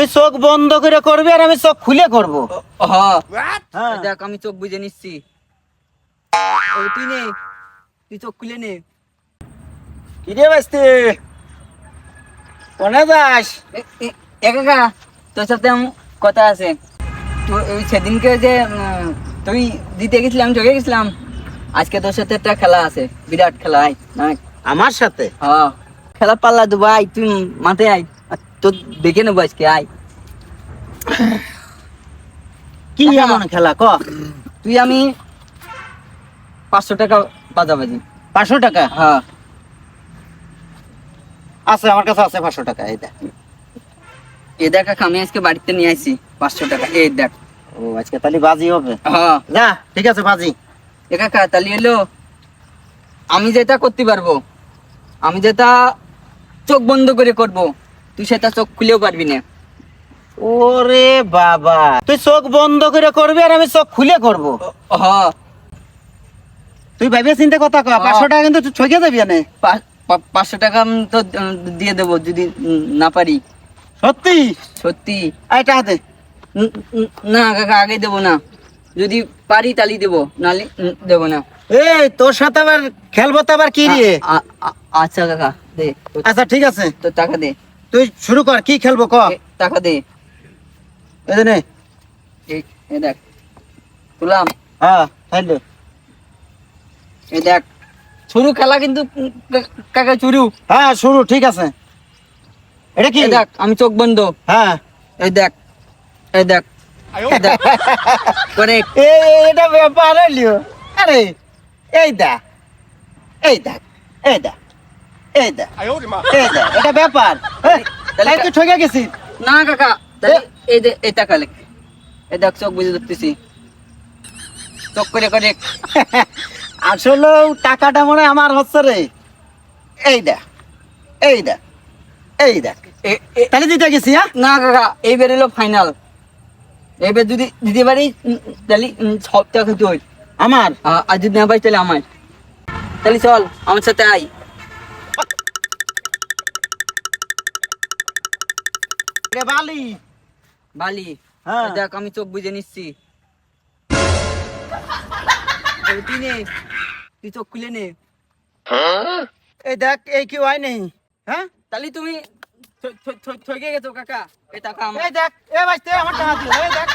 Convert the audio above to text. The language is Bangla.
তুই চোখ বন্ধ করে করবি আর আমি চোখ খুলে করব। হ্যাঁ। দেখ আমি চোখ বুঝে নিচ্ছি। তুই নে। তুই চোখ খুলে নে। কিরে বাস্তি কোনে যাস? এ- এ- এ কাকা তোর সাথে কথা আছে। তো ওই সেদিনকে যে তুই দিতে গেছিলাম চলে গেছিলাম আজকে তোর সাথে একটা খেলা আছে বিরাট খেলা আয়। আমার সাথে? হ্যাঁ খেলা পাল্লা দেবো আয় তুই মাঠে আয়। তোর দেখে নেব আজকে আয়। কি এমন খেলা ক? তুই আমি পাঁচশো টাকা বাজাবাজি। পাঁচশো টাকা? হ্যাঁ। আছে আমার কাছে আছে পাঁচশো টাকা এই দেখ। এ দেখ আমি আজকে বাড়িতে নিয়ে আসি পাঁচশো টাকা এই দেখ। ও আজকে তাহলে বাজি হবে? হ্যাঁ। যা ঠিক আছে বাজি। এ কাকা তাহলে এলো। আমি যেটা করতে পারব আমি যেটা চোখ বন্ধ করে করব তুই সেটা চোখ খুলেও পারবি না। ওরে বাবা তুই চোখ বন্ধ করে করবি আর আমি চোখ খুলে করব। হ। তুই ভাবিয়ে চিন্তা কথা কয়। পাঁচশো টাকা কিন্তু তুই ঠকে যাবি না পাঁচশো টাকা আমি তো দিয়ে দেবো যদি না পারি। সত্যি? সত্যি। এই টাকা দে। না কাকা আগে দেবো না। যদি পারি তাহলে দেবো নালে দেবো না। এই তোর সাথে আবার খেলব তো আবার কি রে আচ্ছা কাকা দে। আচ্ছা ঠিক আছে। তো টাকা দে। তুই শুরু কর কি খেলব ক? টাকা দে। এই নে। এই দেখ তুলাম। হ্যাঁ তাইলে এই দেখ শুরু খেলা কিন্তু কাকা শুরু? হ্যাঁ শুরু ঠিক আছে। এটা কি? দেখ আমি চোখ বন্ধ। হ্যাঁ। এই দেখ এই দেখ এই দেখ। এই এই, এটা ব্যাপার হইলিও আরে এই দেখ এই দেখ এই দেখ এই দেখ এই দেখ এটা ব্যাপার। তাহলে এই ঠকে গেছিস। না কাকা এই যে দেখ চোখ বুঝে ধরতেছি। চোখ করে করে। আসলে টাকাটা মনে আমার হচ্ছে রে। এই দেখ এই দেখ এই দেখ। তাহলে দিতে গেছি হ্যাঁ? না কাকা এইবার এলো ফাইনাল এবার যদি দিতে পারি তাহলে সব টাকা তুই। আমার? আর যদি না পাই তাহলে আমার। তাহলে চল আমার সাথে আই রে বালি। বালি? হ্যাঁ। দেখ আমি চোখ বুঝে নিচ্ছি। তুই নে। তুই চোখ খুলে নে। এই দেখ এই কি হয় নেই। হ্যাঁ? তাহলে তুমি ঠকে গেছো কাকা। এই টাকা এই দেখ এ ভাই আমার টাকা দিও এই দেখ।